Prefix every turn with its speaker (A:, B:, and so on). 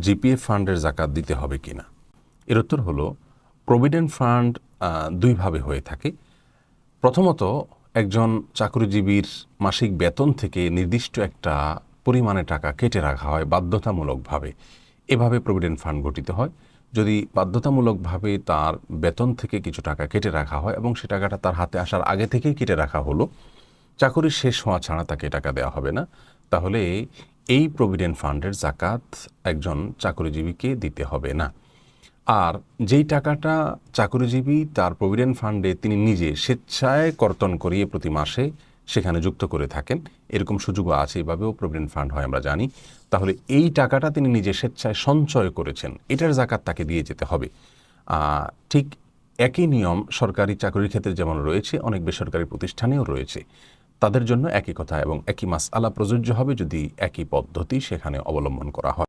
A: GPF ফান্ডের জাকাত দিতে হবে কিনা? এর উত্তর হলো প্রভিডেন্ট ফান্ড দুইভাবে হয়ে থাকে। প্রথমত, একজন চাকরিজীবীর মাসিক বেতন থেকে নির্দিষ্ট একটা পরিমাণে টাকা কেটে রাখা হয় বাধ্যতামূলকভাবে। এভাবে প্রভিডেন্ট ফান্ড গঠিত হয়। যদি বাধ্যতামূলকভাবে তার বেতন থেকে কিছু টাকা কেটে রাখা হয় এবং সে টাকাটা তার হাতে আসার আগে থেকেই কেটে রাখা হলো, চাকরি শেষ হওয়া ছাড়া তাকে টাকা দেওয়া হবে না। তাহলে এই প্রভিডেন্ট ফান্ডের জাকাত একজন চাকরিজীবীকে দিতে হবে না। আর যেই টাকাটা চাকরিজীবী তার প্রভিডেন্ট ফান্ডে তিনি নিজে স্বেচ্ছায় কর্তন করিয়ে প্রতি মাসে সেখানে যুক্ত করে থাকেন, এরকম সুযোগও আছে, এভাবেও প্রভিডেন্ট ফান্ড হয় আমরা জানি। তাহলে এই টাকাটা তিনি নিজে স্বেচ্ছায় সঞ্চয় করেছেন, এটার জাকাত তাকে দিয়ে যেতে হবে। ঠিক একই নিয়ম সরকারি চাকরির ক্ষেত্রে যেমন রয়েছে, অনেক বেসরকারি প্রতিষ্ঠানেও রয়েছে। তাদের জন্য একই কথা এবং একই মাস আলা প্রযোজ্য হবে যদি একই পদ্ধতি সেখানে অবলম্বন করা হয়।